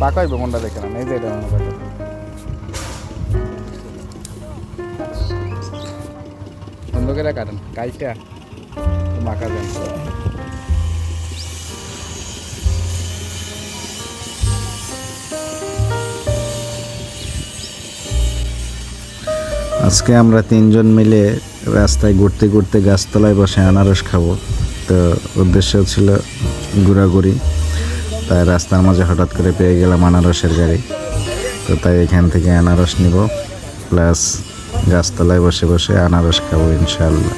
পাকা হইবে কোনটা দেখে না এই যে এটা মনে পাকা করে কাটেন কাইটা মাখা দেন। আজকে আমরা তিনজন মিলে রাস্তায় ঘুরতে ঘুরতে গাছতলায় বসে আনারস খাব। তো উদ্দেশ্য ছিল ঘোরাঘুরি। তাই রাস্তার মাঝে হঠাৎ করে পেয়ে গেলাম আনারসের গাড়ি। তো তাই এখান থেকে আনারস নিব, প্লাস গাছতলায় বসে বসে আনারস খাব ইনশাল্লাহ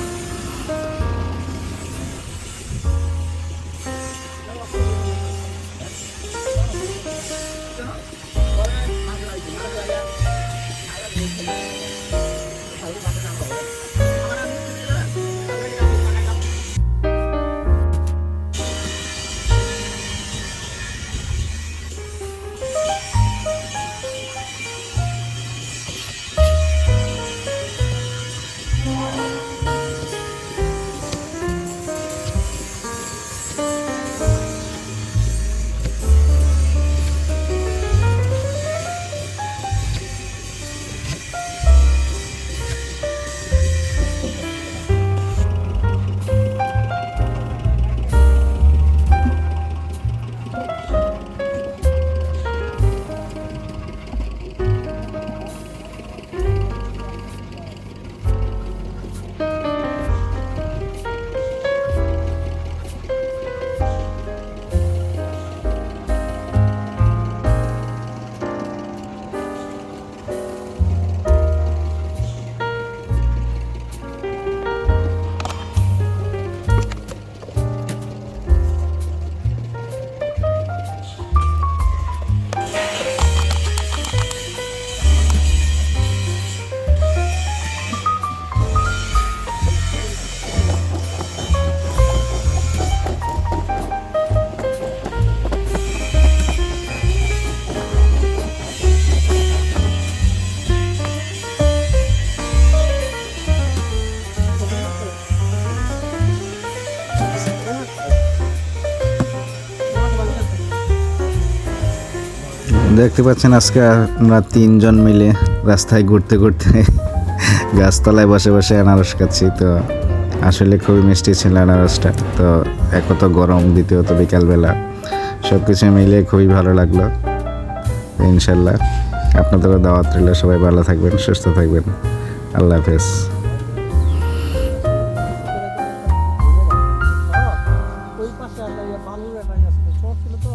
দেখতে পাচ্ছেন আজকে আমরা তিনজন মিলে রাস্তায় ঘুরতে ঘুরতে গাছতলায় বসে বসে আনারস খাচ্ছি। তো আসলে খুবই মিষ্টি ছিল আনারসটা। তো এক তো গরম, দ্বিতীয়ত বিকালবেলা। সব কিছু মিলে খুবই ভালো লাগল। ইনশাল্লাহ আপনাদেরও দাওয়াত রইল। সবাই ভালো থাকবেন, সুস্থ থাকবেন। আল্লাহ হাফেজ। পাশে শর্ট ছিল তো?